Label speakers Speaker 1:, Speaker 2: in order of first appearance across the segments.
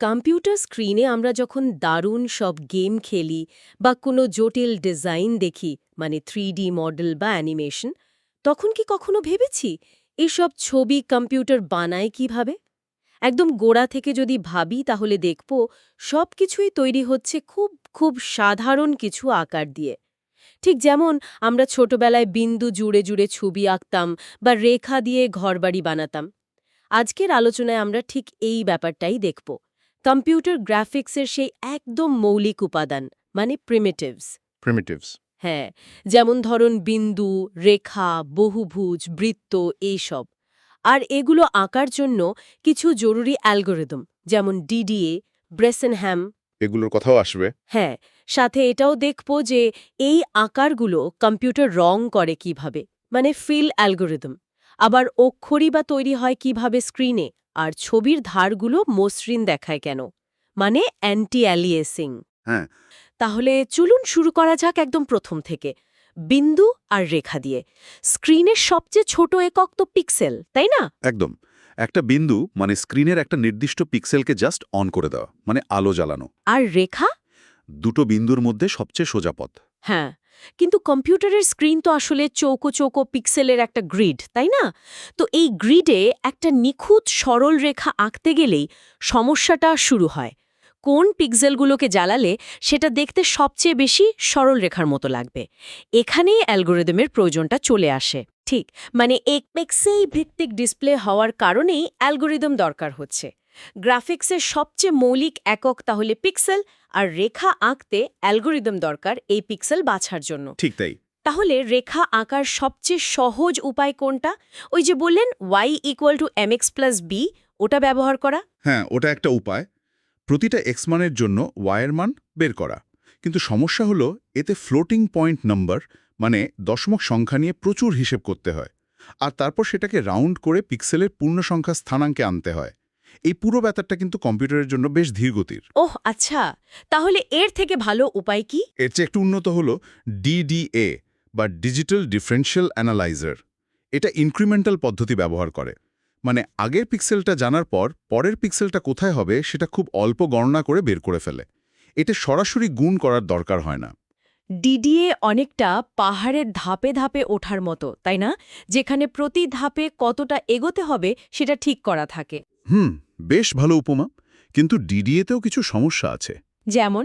Speaker 1: Computer স্ক্রিনে আমরা যখন দারুণ সব গেম খেলি বা কোনো জটিল ডিজাইন দেখি মানে থ্রি মডেল বা অ্যানিমেশন তখন কি কখনো ভেবেছি এসব ছবি কম্পিউটার বানায় কীভাবে? একদম গোড়া থেকে যদি ভাবি তাহলে দেখব সব কিছুই তৈরি হচ্ছে খুব খুব সাধারণ কিছু আকার দিয়ে। ঠিক যেমন আমরা ছোটবেলায় বিন্দু জুড়ে জুড়ে ছবি আঁকতাম বা রেখা দিয়ে ঘরবাড়ি বানাতাম। আজকের আলোচনায় আমরা ঠিক এই ব্যাপারটাই দেখব। কম্পিউটার গ্রাফিক্সের সেই একদম মৌলিক উপাদান মানে প্রিমিটিভস
Speaker 2: primitives.
Speaker 1: হ্যাঁ যেমন ধরুন বিন্দু রেখা বহুভুজ বৃত্ত এইসব আর এগুলো আঁকার জন্য কিছু জরুরি অ্যালগোরিদম যেমন ডিডিএ ব্রেসেনহ্যাম।
Speaker 2: এগুলোর কথাও আসবে।
Speaker 1: হ্যাঁ সাথে এটাও দেখব যে এই আকারগুলো কম্পিউটার রং করে কীভাবে মানে ফিল অ্যালগোরিদম। আবার অক্ষরই বা তৈরি হয় কীভাবে স্ক্রিনে আর ছবির ধারগুলো মসৃণ দেখায় কেন? মানে অ্যান্টি অ্যালিয়েসিং
Speaker 2: হ্যাঁ।
Speaker 1: তাহলে চলুন শুরু করা যাক একদম প্রথম থেকে। বিন্দু আর রেখা দিয়ে। স্ক্রিনের সবচেয়ে ছোট একক তো পিক্সেল তাই না?
Speaker 2: একদম। একটা বিন্দু মানে স্ক্রিনের একটা নির্দিষ্ট পিক্সেলকে জাস্ট অন করে দেওয়া মানে আলো জ্বালানো।
Speaker 1: আর রেখা?
Speaker 2: দুটো বিন্দুর মধ্যে সবচেয়ে সোজা পথ।
Speaker 1: হ্যাঁ। কিন্তু কম্পিউটারের স্ক্রিন তো আসলে চৌকো চৌকো পিক্সেলের একটা গ্রিড তাই না? তো এই গ্রিডে একটা নিখুঁত সরল রেখা আঁকতে গেলেই সমস্যাটা শুরু হয়। কোন পিক্সেলগুলোকে জ্বালালে সেটা দেখতে সবচেয়ে বেশি সরল রেখার মতো লাগবে। এখানেই অ্যালগোরিদমের প্রয়োজনটা চলে আসে। ঠিক মানে এক পেক্সেই ভিত্তিক ডিসপ্লে হওয়ার কারণেই অ্যালগোরিদম দরকার হচ্ছে। গ্রাফিক্সের সবচেয়ে মৌলিক একক তাহলে পিক্সেল আর রেখা আঁকতে অ্যালগোরিদম দরকার এই পিক্সেল বাছার জন্য।
Speaker 2: ঠিক তাই।
Speaker 1: তাহলে রেখা আঁকার সবচেয়ে সহজ উপায় কোনটা? ওই যে বললেন Y equal to M X plus B ওটা ব্যবহার করা।
Speaker 2: হ্যাঁ ওটা একটা উপায়। প্রতিটা এক্স মানের জন্য ওয়াইয়ের মান বের করা। কিন্তু সমস্যা হলো এতে ফ্লোটিং পয়েন্ট নাম্বার মানে দশমক সংখ্যা নিয়ে প্রচুর হিসেব করতে হয়। আর তারপর সেটাকে রাউন্ড করে পিক্সেলের পূর্ণ সংখ্যা স্থানাঙ্কে আনতে হয়। এই পুরো ব্যাপারটা কিন্তু কম্পিউটারের জন্য বেশ ধীরগতির।
Speaker 1: ওহ আচ্ছা। তাহলে এর থেকে ভালো উপায় কি?
Speaker 2: এর চেয়ে একটু উন্নত হল ডিডিএ বা ডিজিটাল ডিফারেন্সিয়াল অ্যানালাইজার। এটা ইনক্রিমেন্টাল পদ্ধতি ব্যবহার করে। মানে আগের পিক্সেলটা জানার পর পরের পিক্সেলটা কোথায় হবে সেটা খুব অল্প গণনা করে বের করে ফেলে। এটা সরাসরি গুণ করার দরকার হয় না।
Speaker 1: ডিডিএ অনেকটা পাহাড়ের ধাপে ধাপে ওঠার মতো তাই না? যেখানে প্রতি ধাপে কতটা এগোতে হবে সেটা ঠিক করা থাকে।
Speaker 2: হুম। বেশ ভালো উপমা কিন্তু ডিডিএতেও কিছু সমস্যা আছে।
Speaker 1: যেমন?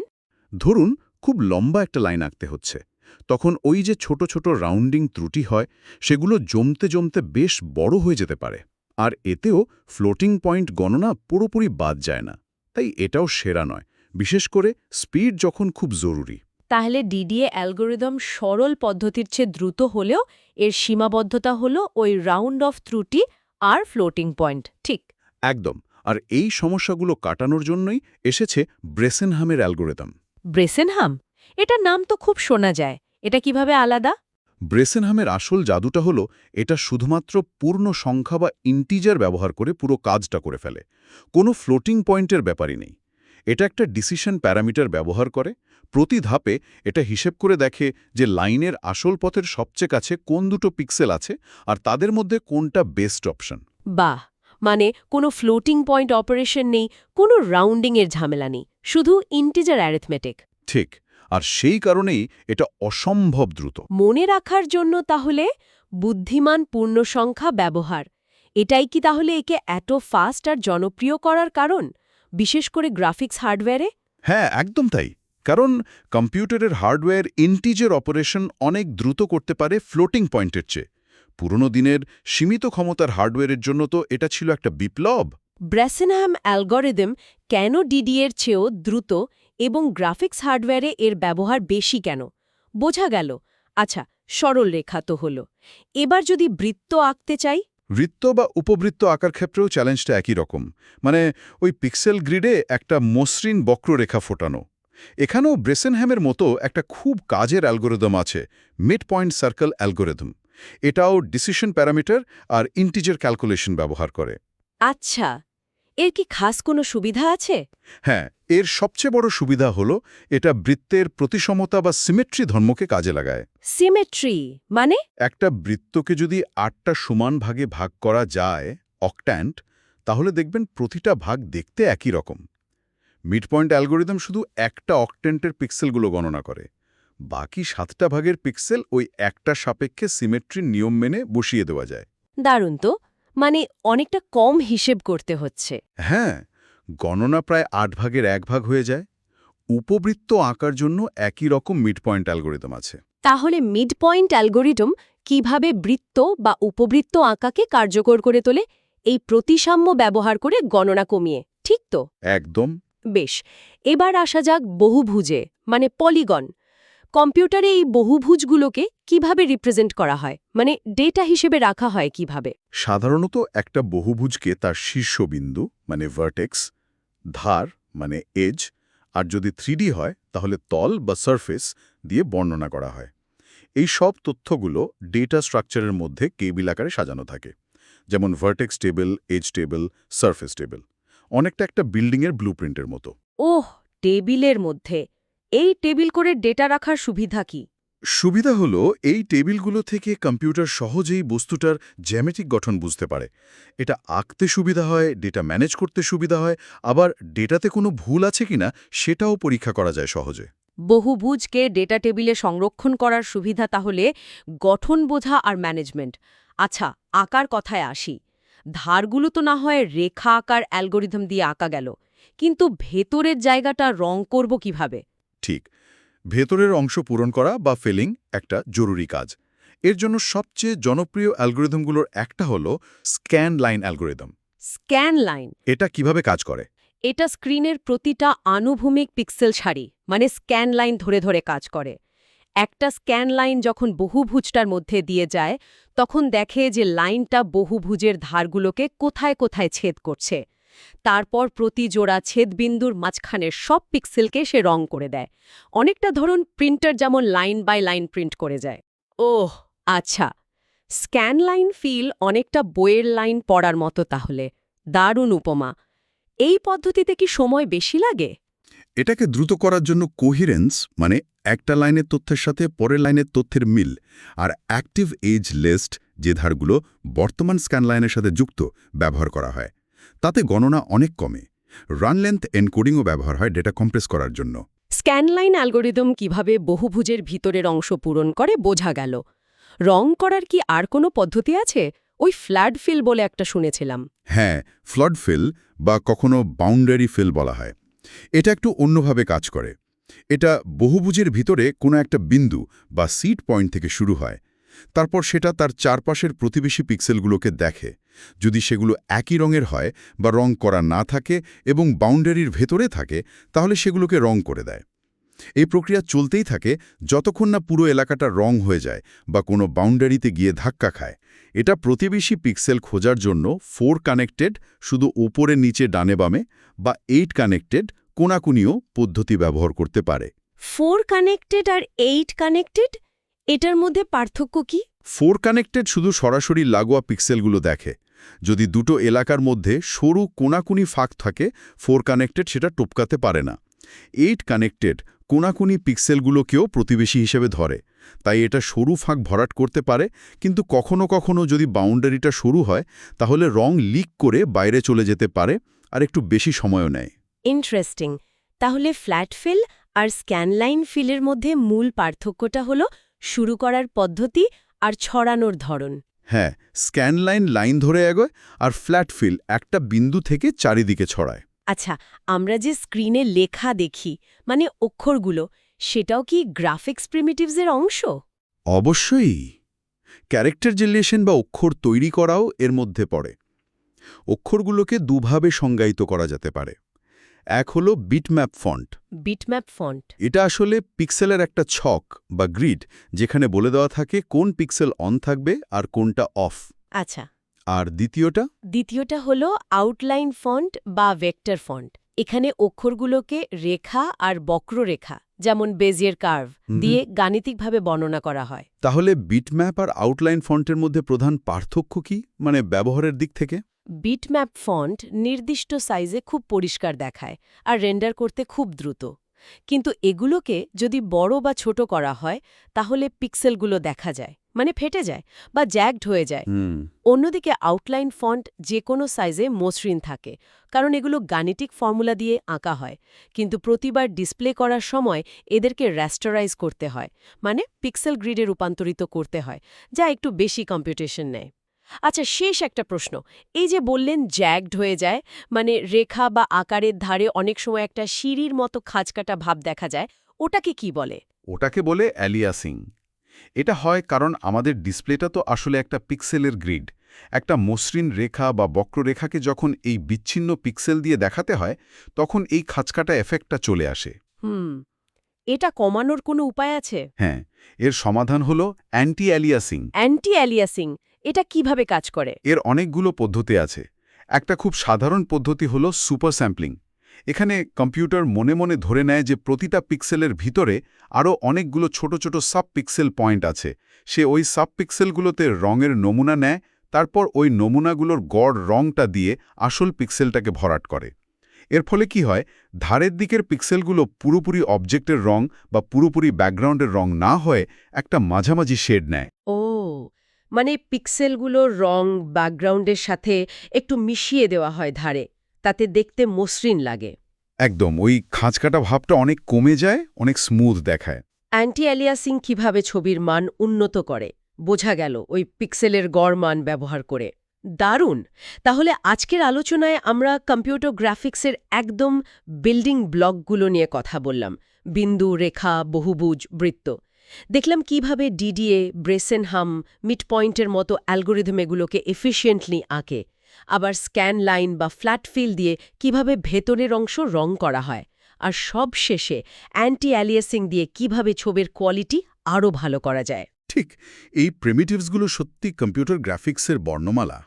Speaker 2: ধরুন খুব লম্বা একটা লাইন আঁকতে হচ্ছে। তখন ওই যে ছোট ছোট রাউন্ডিং ত্রুটি হয় সেগুলো জমতে জমতে বেশ বড় হয়ে যেতে পারে। আর এতেও ফ্লোটিং পয়েন্ট গণনা পুরোপুরি বাদ যায় না। তাই এটাও সেরা নয় বিশেষ করে স্পিড যখন খুব জরুরি।
Speaker 1: তাহলে ডিডিএ অ্যালগোরিদম সরল পদ্ধতির চেয়ে দ্রুত হলেও এর সীমাবদ্ধতা হলো ওই রাউন্ড অফ ত্রুটি আর ফ্লোটিং পয়েন্ট ঠিক?
Speaker 2: একদম। আর এই সমস্যাগুলো কাটানোর জন্যই এসেছে ব্রেসেনহামের অ্যালগোরিদম।
Speaker 1: ব্রেসেনহাম? এটার নাম তো খুব শোনা যায়। এটা কীভাবে আলাদা?
Speaker 2: ব্রেসেনহামের আসল জাদুটা হলো এটা শুধুমাত্র পূর্ণ সংখ্যা বা ইন্টিজার ব্যবহার করে পুরো কাজটা করে ফেলে। কোনো ফ্লোটিং পয়েন্টের ব্যাপারই নেই। এটা একটা ডিসিশন প্যারামিটার ব্যবহার করে। প্রতি ধাপে এটা হিসেব করে দেখে যে লাইনের আসল পথের সবচেয়ে কাছে কোন দুটো পিক্সেল আছে আর তাদের মধ্যে কোনটা বেস্ট অপশন।
Speaker 1: বাহ! মানে কোনো ফ্লোটিং পয়েন্ট অপারেশন নেই কোনো রাউন্ডিংয়ের ঝামেলা নেই শুধু ইন্টিজার অ্যারিথমেটিক
Speaker 2: ঠিক আর সেই কারণেই এটা অসম্ভব দ্রুত।
Speaker 1: মনে রাখার জন্য তাহলে বুদ্ধিমান পূর্ণ সংখ্যা ব্যবহার। এটাই কি তাহলে একে এত ফাস্ট আর জনপ্রিয় করার কারণ বিশেষ করে গ্রাফিক্স হার্ডওয়্যারে
Speaker 2: হ্যাঁ একদম তাই। কারণ কম্পিউটারের হার্ডওয়্যার ইন্টিজার অপারেশন অনেক দ্রুত করতে পারে ফ্লোটিং পয়েন্টের চেয়ে। পুরনো দিনের সীমিত ক্ষমতার হার্ডওয়্যারের জন্য তো এটা ছিল একটা বিপ্লব।
Speaker 1: ব্রেসেনহ্যাম অ্যালগোরিদম কেন ডিডিএর চেয়েও দ্রুত এবং গ্রাফিক্স হার্ডওয়্যারে এর ব্যবহার বেশি কেন? বোঝা গেল। আচ্ছা সরল রেখা তো হল। এবার যদি বৃত্ত আঁকতে চাই?
Speaker 2: বৃত্ত বা উপবৃত্ত আঁকার ক্ষেত্রেও চ্যালেঞ্জটা একই রকম। মানে ওই পিক্সেল গ্রিডে একটা মসৃণ বক্ররেখা ফোটানো। এখানেও ব্রেসেনহ্যামের মতো একটা খুব কাজের অ্যালগোরিদম আছে মিড পয়েন্ট সার্কেল অ্যালগোরিদম। এটাও ডিসিশন প্যারামিটার আর ইন্টিজার ক্যালকুলেশন ব্যবহার করে।
Speaker 1: আচ্ছা এর কি খাস কোনো সুবিধা আছে?
Speaker 2: হ্যাঁ এর সবচেয়ে বড় সুবিধা হলো এটা বৃত্তের প্রতিসমতা বা সিমেট্রি ধর্মকে কাজে লাগায়।
Speaker 1: সিমেট্রি মানে?
Speaker 2: একটা বৃত্তকে যদি আটটা সমান ভাগে ভাগ করা যায় অক্ট্যান্ট তাহলে দেখবেন প্রতিটা ভাগ দেখতে একই রকম। মিড পয়েন্ট অ্যালগোরিদম শুধু একটা অকটেন্টের পিক্সেলগুলো গণনা করে। বাকি সাতটা ভাগের পিক্সেল ওই একটা সাপেক্ষে সিমেট্রির নিয়ম মেনে বসিয়ে দেওয়া যায়।
Speaker 1: দারুণ তো। মানে অনেকটা কম হিসেব করতে হচ্ছে।
Speaker 2: হ্যাঁ গণনা প্রায় আট ভাগের এক ভাগ হয়ে যায়। উপবৃত্ত আঁকার জন্য একই রকম মিড পয়েন্ট অ্যালগোরিদম আছে।
Speaker 1: তাহলে মিড পয়েন্ট অ্যালগোরিদম কীভাবে বৃত্ত বা উপবৃত্ত আঁকাকে কার্যকর করে তোলে এই প্রতিসাম্য ব্যবহার করে গণনা কমিয়ে ঠিক তো?
Speaker 2: একদম।
Speaker 1: বেশ এবার আসা যাক বহুভুজে মানে পলিগন কম্পিউটারে এই বহুভুজগুলোকে কীভাবে রিপ্রেজেন্ট করা হয়? মানে ডেটা হিসেবে রাখা হয় কীভাবে?
Speaker 2: সাধারণত একটা বহুভুজকে তার শীর্ষবিন্দু মানে ভার্টেক্স ধার মানে এজ আর যদি থ্রিডি হয় তাহলে তল বা সারফেস দিয়ে বর্ণনা করা হয়। এই সব তথ্যগুলো ডেটা স্ট্রাকচারের মধ্যে কেবিল আকারে সাজানো থাকে। যেমন vertex table edge table surface table অনেকটা একটা বিল্ডিংয়ের ব্লুপ্রিন্টের মতো।
Speaker 1: ওহ টেবিলের মধ্যে। এই টেবিল করে ডেটা রাখার সুবিধা কি?
Speaker 2: সুবিধা হলো এই টেবিলগুলো থেকে কম্পিউটার সহজেই বস্তুটার জ্যামেটিক গঠন বুঝতে পারে। এটা আঁকতে সুবিধা হয় ডেটা ম্যানেজ করতে সুবিধা হয় আবার ডেটাতে কোনো ভুল আছে কিনা সেটাও পরীক্ষা করা যায় সহজে।
Speaker 1: বহুভুজকে ডেটা টেবিলে সংরক্ষণ করার সুবিধা তাহলে গঠন বোঝা আর ম্যানেজমেন্ট। আচ্ছা আকার কথায় আসি। ধারগুলো তো না হয় রেখা আকার অ্যালগোরিদম দিয়ে আঁকা গেল কিন্তু ভেতরের জায়গাটা রং করব কীভাবে?
Speaker 2: ঠিক ভেতরের অংশ পূরণ করা বা ফিলিং একটা জরুরি কাজ। এর জন্য সবচেয়ে জনপ্রিয় অ্যালগোরিদমগুলোর একটা হলো scan line algorithm.
Speaker 1: Scan line.
Speaker 2: এটা কীভাবে কাজ করে?
Speaker 1: এটা স্ক্রিনের প্রতিটা আনুভূমিক পিক্সেল সারি মানে স্ক্যান লাইন ধরে ধরে কাজ করে। একটা স্ক্যান লাইন যখন বহুভুজটার মধ্যে দিয়ে যায় তখন দেখে যে লাইনটা বহুভুজের ধারগুলোকে কোথায় কোথায় ছেদ করছে। তারপর প্রতি জোড়া ছেদবিন্দুর মাঝখানের সব পিক্সেলকে সে রং করে দেয়। অনেকটা ধরুন প্রিন্টার যেমন লাইন বাই লাইন প্রিন্ট করে যায়। ওহ আচ্ছা। স্ক্যান লাইন ফিল অনেকটা বইয়ের লাইন পড়ার মতো তাহলে। দারুণ উপমা। এই পদ্ধতিতে কি সময় বেশি লাগে?
Speaker 2: এটাকে দ্রুত করার জন্য কোহিরেন্স মানে একটা লাইনের তথ্যের সাথে পরের লাইনের তথ্যের মিল আর অ্যাক্টিভ এজ লিস্ট যে ধারগুলো বর্তমান স্ক্যান লাইনের সাথে যুক্ত ব্যবহার করা হয়। তাতে গণনা অনেক কমে। রান লেন্থ এনকোডিংও ব্যবহার হয় ডেটা কম্প্রেস করার জন্য।
Speaker 1: স্ক্যানলাইন অ্যালগোরিদম কীভাবে বহুভুজের ভিতরের অংশ পূরণ করে বোঝা গেল। রং করার কি আর কোনো পদ্ধতি আছে? ওই ফ্ল্যাড ফিল বলে একটা শুনেছিলাম।
Speaker 2: হ্যাঁ ফ্লড ফিল বা কখনো বাউন্ডারি ফিল বলা হয়। এটা একটু অন্যভাবে কাজ করে। এটা বহুভুজের ভিতরে কোনো একটা বিন্দু বা সিট পয়েন্ট থেকে শুরু হয়। তারপর সেটা তার চারপাশের প্রতিবেশী পিক্সেলগুলোকে দেখে। যদি সেগুলো একই রঙের হয় বা রং করা না থাকে এবং বাউন্ডারির ভেতরে থাকে, তাহলে সেগুলোকে রং করে দেয়। এই প্রক্রিয়া চলতেই থাকে যতক্ষণ না পুরো এলাকাটা রং হয়ে যায় বা কোনো বাউন্ডারিতে গিয়ে ধাক্কা খায়। এটা প্রতিবেশী পিক্সেল খোঁজার জন্য ফোর কানেক্টেড, শুধু ওপরে নিচে ডানে বামে বা এইট কানেক্টেড কোনাকুনিও পদ্ধতি ব্যবহার করতে পারে।
Speaker 1: ফোর কানেক্টেড আর এইট কানেক্টেড এটার মধ্যে পার্থক্য কি?
Speaker 2: ফোর কানেক্টেড শুধু সরাসরি লাগোয়া পিক্সেলগুলো দেখে। যদি দুটো এলাকার মধ্যে সরু কোনাকুনি ফাঁক থাকে ফোর কানেক্টেড সেটা টপকাতে পারে না। এইট কানেক্টেড কোনাকুনি পিক্সেলগুলোকেও প্রতিবেশী হিসেবে ধরে। তাই এটা সরু ফাঁক ভরাট করতে পারে কিন্তু কখনো কখনো যদি বাউন্ডারিটা সরু হয় তাহলে রং লিক করে বাইরে চলে যেতে পারে আর একটু বেশি সময়ও নেয়।
Speaker 1: ইন্টারেস্টিং। তাহলে ফ্ল্যাট ফিল আর স্ক্যানলাইন ফিলের মধ্যে মূল পার্থক্যটা হলো শুরু করার পদ্ধতি আর ছড়ানোর ধরন।
Speaker 2: হ্যাঁ স্ক্যান লাইন লাইন ধরে এগোয় আর ফ্ল্যাট ফিল একটা বিন্দু থেকে চারিদিকে ছড়ায়।
Speaker 1: আচ্ছা আমরা যে স্ক্রিনে লেখা দেখি মানে অক্ষরগুলো সেটাও কি গ্রাফিক্স প্রিমিটিভসের অংশ?
Speaker 2: অবশ্যই। ক্যারেক্টার জেনারেশন বা অক্ষর তৈরি করাও এর মধ্যে পড়ে। অক্ষরগুলোকে দুভাবে সংজ্ঞায়িত করা যেতে পারে। এক হলো বিটম্যাপ ফন্ট
Speaker 1: বিটম্যাপ ফন্ট
Speaker 2: এটা আসলে পিক্সেলের একটা ছক বা গ্রিড যেখানে বলে দেওয়া থাকে কোন পিক্সেল অন থাকবে আর কোনটা অফ
Speaker 1: আচ্ছা।
Speaker 2: আর দ্বিতীয়টা?
Speaker 1: দ্বিতীয়টা হলো আউটলাইন ফন্ট বা ভেক্টর ফন্ট এখানে অক্ষরগুলোকে রেখা আর বক্ররেখা যেমন বেজিয়ার কার্ভ দিয়ে গাণিতিকভাবে বর্ণনা করা হয়।
Speaker 2: তাহলে বিটম্যাপ আর আউটলাইন ফন্টের মধ্যে প্রধান পার্থক্য কি? মানে ব্যবহারের দিক থেকে?
Speaker 1: বিটম্যাপ ফন্ট নির্দিষ্ট সাইজে খুব পরিষ্কার দেখায় আর রেন্ডার করতে খুব দ্রুত। কিন্তু এগুলোকে যদি বড় বা ছোট করা হয় তাহলে পিক্সেলগুলো দেখা যায় মানে ফেটে যায় বা জ্যাগড হয়ে যায়। অন্যদিকে আউটলাইন ফন্ট যে কোনো সাইজে মসৃণ থাকে কারণ এগুলো গাণিতিক ফর্মুলা দিয়ে আঁকা হয়। কিন্তু প্রতিবার ডিসপ্লে করার সময় এদেরকে র্যাস্টারাইজ করতে হয় মানে পিক্সেল গ্রিডে রূপান্তরিত করতে হয় যা একটু বেশি কম্পিউটেশন নেয়। আচ্ছা শেষ একটা প্রশ্ন। এই যে বললেন জ্যাগড হয়ে যায় মানে রেখা বা আকারের ধারে অনেক সময় একটা সিঁড়ির মতো খাঁজকাটা ভাব দেখা যায় ওটাকে কি বলে?
Speaker 2: ওটাকে বলে অ্যালিয়াসিং। এটা হয় কারণ আমাদের ডিসপ্লেটা তো আসলে একটা পিক্সেলের গ্রিড। একটা মসৃণ রেখা বা বক্ররেখাকে যখন এই বিচ্ছিন্ন পিক্সেল দিয়ে দেখাতে হয় তখন এই খাঁচকাটা এফেক্টটা চলে আসে।
Speaker 1: হুম এটা কমানোর কোনো উপায় আছে?
Speaker 2: হ্যাঁ এর সমাধান হলো অ্যান্টি অ্যালিয়াসিং
Speaker 1: অ্যান্টি অ্যালিয়াসিং এটা কীভাবে কাজ করে?
Speaker 2: এর অনেকগুলো পদ্ধতি আছে। একটা খুব সাধারণ পদ্ধতি হলো সুপার স্যাম্পলিং এখানে কম্পিউটার মনে মনে ধরে নেয় যে প্রতিটা পিক্সেলের ভিতরে আরও অনেকগুলো ছোট ছোট সাব পিক্সেল পয়েন্ট আছে। সে ওই সাব পিক্সেলগুলোতে রঙের নমুনা নেয়, তারপর ওই নমুনাগুলোর গড় রঙটা দিয়ে আসল পিক্সেলটাকে ভরাট করে। এর ফলে কি হয়, ধারের দিকের পিক্সেলগুলো পুরোপুরি অবজেক্টের রং বা পুরোপুরি ব্যাকগ্রাউন্ডের রং না হয়ে একটা মাঝামাঝি শেড নেয়।
Speaker 1: মানে পিক্সেলগুলোর রং ব্যাকগ্রাউন্ডের সাথে একটু মিশিয়ে দেওয়া হয় ধারে তাতে দেখতে মসৃণ লাগে।
Speaker 2: একদম ওই খাঁজকাটা ভাবটা অনেক কমে যায় অনেক স্মুথ দেখায়।
Speaker 1: অ্যান্টি অ্যালিয়াসিং কীভাবে ছবির মান উন্নত করে? বোঝা গেল ওই পিক্সেলের গড় মান ব্যবহার করে। দারুণ! তাহলে আজকের আলোচনায় আমরা কম্পিউটার গ্রাফিক্সের একদম বিল্ডিং ব্লকগুলো নিয়ে কথা বললাম। বিন্দু রেখা বহুভুজ বৃত্ত। দেখলাম কীভাবে ডিডিএ, ব্রেসেনহাম মিড পয়েন্টের মতো অ্যালগোরিদম এগুলোকে এফিশিয়েন্টলি আঁকে। আবার স্ক্যান লাইন বা ফ্ল্যাট ফিল দিয়ে কীভাবে ভেতরের অংশ রং করা হয়। আর সব শেষে অ্যান্টি অ্যালিয়াসিং দিয়ে কীভাবে ছবির কোয়ালিটি আরও ভালো করা যায়।
Speaker 2: ঠিক, এই প্রিমিটিভসগুলো সত্যি কম্পিউটার গ্রাফিক্সের বর্ণমালা।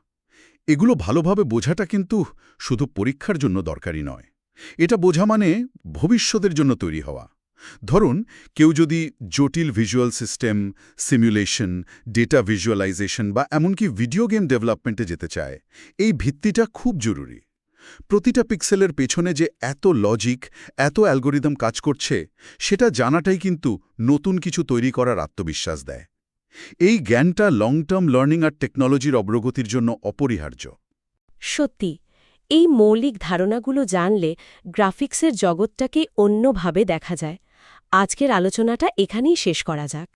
Speaker 2: এগুলো ভালোভাবে বোঝাটা কিন্তু শুধু পরীক্ষার জন্য দরকারি নয়। এটা বোঝা মানে ভবিষ্যতের জন্য তৈরি হওয়া। ধরুন, কেউ যদি জটিল visual system simulation data visualization বা এমনকি ভিডিও গেম ডেভেলপমেন্টে যেতে চায়, এই ভিত্তিটা খুব জরুরি। প্রতিটা পিক্সেলের পেছনে যে এত লজিক এত অ্যালগোরিদম কাজ করছে, সেটা জানাটাই কিন্তু নতুন কিছু তৈরি করার আত্মবিশ্বাস দেয়। এই জ্ঞানটা লং টার্ম লার্নিং আর টেকনোলজির অগ্রগতির জন্য অপরিহার্য।
Speaker 1: সত্যি, এই মৌলিক ধারণাগুলো জানলে গ্রাফিক্সের জগৎটাকে অন্যভাবে দেখা যায়। আজকের আলোচনাটা এখানেই শেষ করা যাক।